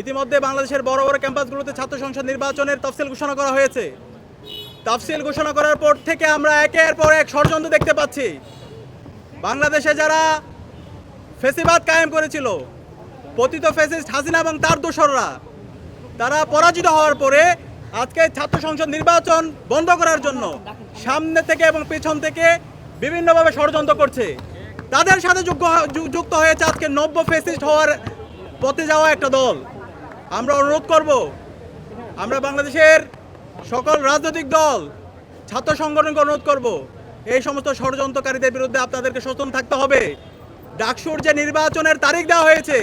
ইতিমধ্যে বাংলাদেশের বড় বড় ক্যাম্পাসগুলোতে ছাত্র সংসদ নির্বাচনের তফসিল ঘোষণা করা হয়েছে। তফসিল ঘোষণা করার পর থেকে আমরা একের পর এক ষড়যন্ত্র দেখতে পাচ্ছি। বাংলাদেশে যারা ফেসিবাদ কায়েম করেছিল, পতিত ফেসিস্ট হাসিনা এবং তার দোসররা, তারা পরাজিত হওয়ার পরে আজকে ছাত্র সংসদ নির্বাচন বন্ধ করার জন্য সামনে থেকে এবং পেছন থেকে বিভিন্নভাবে ষড়যন্ত্র করছে। তাদের সাথে যুক্ত হয়েছে আজকে নব্য ফেসিস্ট হওয়ার পথে যাওয়া একটা দল। আমরা অনুরোধ করব, আমরা বাংলাদেশের সকল রাজনৈতিক দল, ছাত্র সংগঠনকে অনুরোধ করব, এই সমস্ত ষড়যন্ত্রকারীদের বিরুদ্ধে আপনাদেরকে সচেতন থাকতে হবে। ডাকসুর যে নির্বাচনের তারিখ দেওয়া হয়েছে,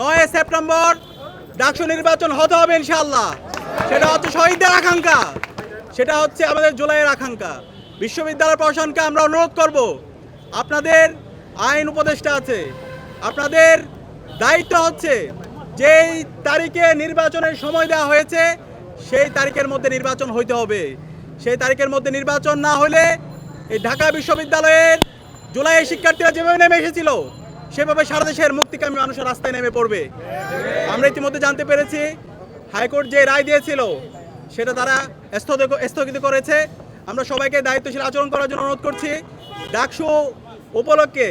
নয় সেপ্টেম্বর, ডাকসু নির্বাচন হতে হবে ইনশাল্লাহ সেটা হচ্ছে শহীদদের আকাঙ্ক্ষা। সেটা হচ্ছে আমাদের জুলাইয়ের আকাঙ্ক্ষা। বিশ্ববিদ্যালয় প্রশাসনকে আমরা অনুরোধ করব, আপনাদের আইন উপদেষ্টা আছে, আপনাদের দায়িত্ব হচ্ছে যেই তারিখে নির্বাচনের সময় দেওয়া হয়েছে, সেই তারিখের মধ্যে নির্বাচন হইতে হবে। সেই তারিখের মধ্যে নির্বাচন না হলে এই ঢাকা বিশ্ববিদ্যালয়ের জুলাই শিক্ষার্থীরা যেভাবে নেমে এসেছিল, সেভাবে সারা দেশের মুক্তিকামী মানুষের রাস্তায় নেমে পড়বে। আমরা ইতিমধ্যে জানতে পেরেছি, হাইকোর্ট যে রায় দিয়েছিল, সেটা তারা স্থগিত করেছে। আমরা সবাইকে দায়িত্বশীল আচরণ করার জন্য অনুরোধ করছি, ডাকসু উপলক্ষে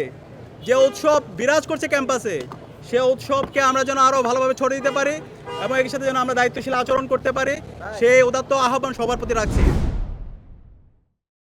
যে উৎসব বিরাজ করছে ক্যাম্পাসে সে উৎসবকে আমরা যেন আরও ভালোভাবে ছড়িয়ে দিতে পারি এবং এর সাথে যেন আমরা দায়িত্বশীল আচরণ করতে পারি, সেই উদাত্ত আহ্বান সবার প্রতি রাখছি।